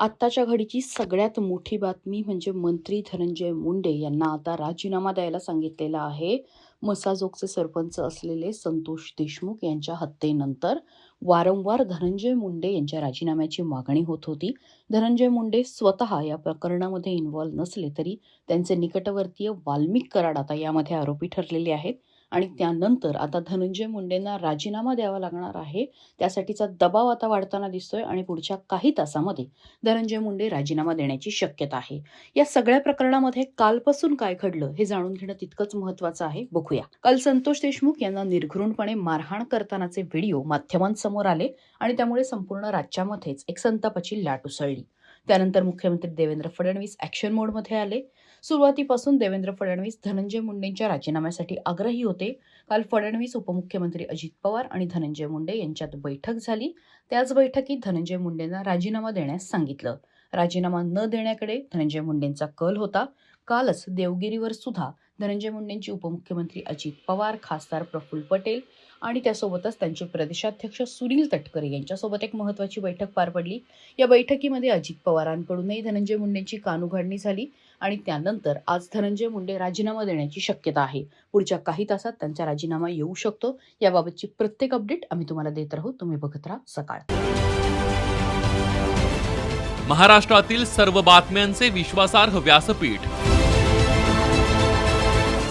आत्ताच्या घडीची सगळ्यात मोठी बातमी म्हणजे मंत्री धनंजय मुंडे यांना आता राजीनामा द्यायला सांगितलेला आहे. मसाजोगचे सरपंच असलेले संतोष देशमुख यांच्या हत्येनंतर वारंवार धनंजय मुंडे यांच्या राजीनाम्याची मागणी होत होती. धनंजय मुंडे स्वतः या प्रकरणामध्ये इन्व्हॉल्व नसले तरी त्यांचे निकटवर्तीय वाल्मिक कराड आता यामध्ये आरोपी ठरलेले आहेत. आणि त्यानंतर आता धनंजय मुंडेंना राजीनामा द्यावा लागणार आहे. त्यासाठीचा दबाव आता वाढताना दिसतोय आणि पुढच्या काही तासामध्ये धनंजय मुंडे राजीनामा देण्याची शक्यता आहे. या सगळ्या प्रकरणामध्ये कालपासून काय घडलं हे जाणून घेणं तितकंच महत्वाचं आहे. बघूया. काल संतोष देशमुख यांना निर्घृणपणे मारहाण करतानाचे व्हिडिओ माध्यमांसमोर आले आणि त्यामुळे संपूर्ण राज्यामध्येच एक संतापाची लाट उसळली. त्यानंतर मुख्यमंत्री देवेंद्र फडणवीस ॲक्शन मोडमध्ये आले. सुरुवातीपासून देवेंद्र फडणवीस धनंजय मुंडेंच्या राजीनाम्यासाठी आग्रही होते. काल फडणवीस उपमुख्यमंत्री अजित पवार आणि धनंजय मुंडे यांच्यात बैठक झाली. त्याच बैठकीत धनंजय मुंडेंना राजीनामा देण्यास सांगितलं. राजीनामा न देण्याकडे धनंजय मुंडेंचा कल होता. कालच देवगिरीवर सुद्धा धनंजय मुंडेंची उपमुख्यमंत्री अजित पवार खासदार प्रफुल्ल पटेल आणि त्यासोबतच त्यांचे प्रदेशाध्यक्ष सुनील तटकरे यांच्यासोबत एक महत्त्वाची बैठक पार पडली. या बैठकीमध्ये अजित पवारांकडूनही धनंजय मुंडेंची कानउघाडणी झाली आणि त्यानंतर आज धनंजय मुंडे राजीनामा देण्याची शक्यता आहे. पुढच्या काही तासात त्यांचा राजीनामा येऊ शकतो. याबाबतची प्रत्येक अपडेट आम्ही तुम्हाला देत राहू. तुम्ही बघत राहा सकाळ. महाराष्ट्रातील सर्व बातम्यांचे विश्वासार्ह व्यासपीठ.